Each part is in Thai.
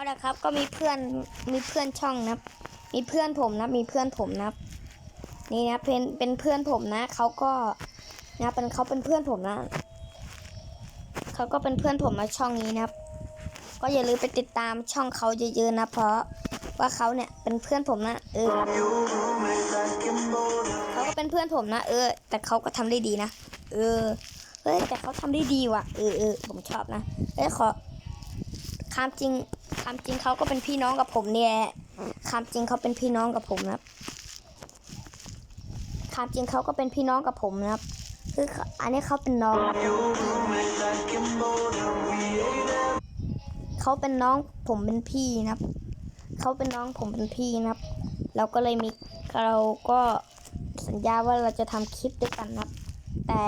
านะครับ ก็มีเพื่อนมีเพื่อนช่องนะมีเพื่อนผมนะมีเพื่อนผมนะนี่นะเป็นเป็นเพื่อนผมนะเขาก็นะเป็นเขาเป็นเพื่อนผมนะเขาก็เป็นเพื่อนผมมาช่องนี้นะครับ ก็อย่าลืมไปติดตามช่องเขาเยอะๆนะ เพราะว่าเขาเนี่ยเป็นเพื่อนผมนะเออเขาก็เป็นเพื่อนผมนะ เออ แต่เขาก็ทำได้ดีนะเออเฮ้ยแต่เขาทำได้ดีว่ะเออเออผมชอบนะเอ้ยขอ ความจริงความจริงเขาก็เป็นพี่น้องกับผมเนี่ยความจริงเขาเป็นพี่น้องกับผมนะครับความจริงเขาก็เป็นพี่น้องกับผมนะครับ คือเขาอันนี้เขาเป็นน้องครับเขาเป็นน้องผมเป็นพี่นะครับเขาเป็นน้องผมเป็นพี่นะครับ เราก็เลยมีเราก็สัญญาว่าเราจะทำคลิปด้วยกันนะครับ แต่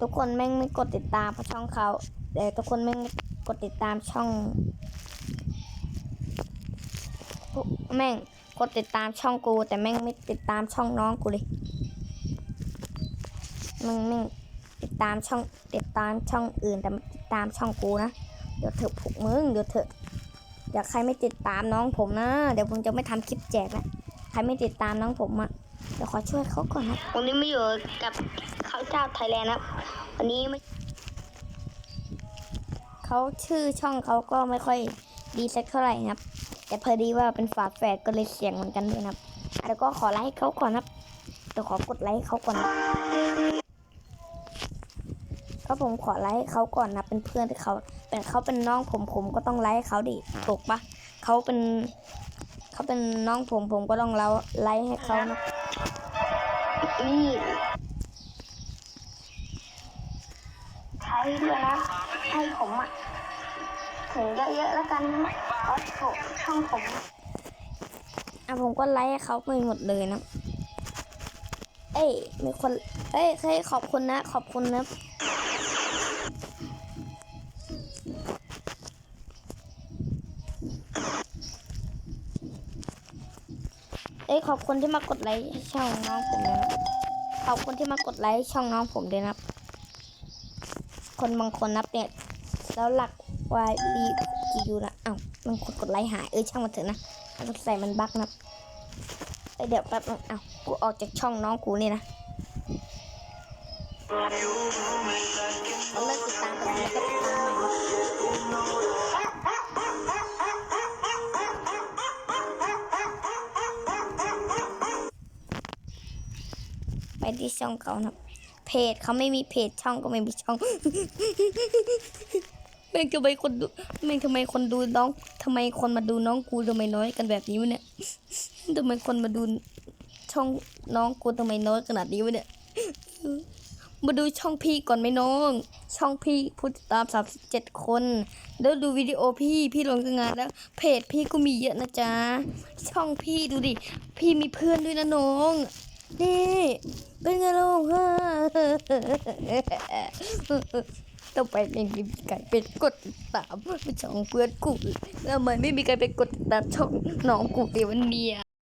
ทุกคนแม่งไม่กดติดตามเพราะช่องเขาแต่ทุกคนแม่งไม่ กดติดตามช่อง แม่งกดติดตามช่องกู แต่แม่งไม่ติดตามช่องน้องกูเลยมึงมึงติดตามช่องติดตามช่องอื่นแต่ไม่ติดตามช่องกูนะเดี๋ยวเถอะพวกมึงเดี๋ยวเถอะอยากใครไม่ติดตามน้องผมนะ เดี๋ยวผมจะไม่ทำคลิปแจกนะใครไม่ติดตามน้องผมอะเดี๋ยวขอช่วยเขาก่อนนะวันนี้ไม่อยู่กับเขาวเจ้าไทยแลนด์นะวันนี้ไม่ เขาชื่อช่องเขาก็ไม่ค่อยดีสักเท่าไหร่นะครับ แต่พอดีว่าเป็นฝาแฝดก็เลยเสียงเหมือนกันด้วยนะครับแล้วก็ขอไลค์เขาก่อนนะครับเดี๋ยวขอกดไลค์เขาก่อนนะก็ผมขอไลค์เขาก่อนนะเป็นเพื่อนที่เขาเป็นเขาเป็นน้องผมผมก็ต้องไลค์เขาดิถูกปะเขาเป็นเขาเป็นน้องผมผมก็ต้องเล่าไลค์ให้เขานะนี่ ใช้ด้วยนะ ให้ผมอะถึงเยอะๆแล้วกันนะเพราะผมช่องผมอะผมก็ไลค์ให้เขาไปหมดเลยนะ เอ้ยมีคน เอ้ยเฮ้ยขอบคุณนะ ขอบคุณนะเอ้ยขอบคุณที่มากดไลค์ช่องน้องผมนะขอบคุณที่มากดไลค์ช่องน้องผมด้วยนะ คนบางคนนับเนี่ยแล้วหลักวายดีกียูนะอ้าวมันกดกดไลค์หายเออช่างมันเถอะนะมันใส่มันบั๊กนะเอ้ยเดี๋ยวแป๊บนึงอ้าวกูออกจากช่องน้องกูนี่นะเราเลิกติดตามไปแล้วก็ติดตามใหม่นะไปที่ช่องเขานะ จเขาไม่มีเพจช่องก็ไม่มีช่องแม่งทำไมคนดูแม่งทำไมคนดูน้องทำไมคนมาดูน้องกูทำไมน้อยกันแบบนี้วะเนี่ยทำไมคนมาดูช่องน้องกูทำไมน้อยขนาดนี้วะเนี่ยมาดูช่องพี่ก่อนไหมน้อง ช่องพี่ผู้ติดตามสามสิบเจ็ดคน แล้วดูวิดีโอพี่พี่ลงงานแล้ว เพจพี่ก็มีเยอะนะจ๊ะ ช่องพี่ดูดิ พี่มีเพื่อนด้วยนะน้อง นี่เป็นไงลูกฮะต้องไปไม่มีใครเปกดติดตามช่องเพื่อนกูทำไมไม่มีใครไปกดติดตามช่องน้องกูเดียววันเนี้ย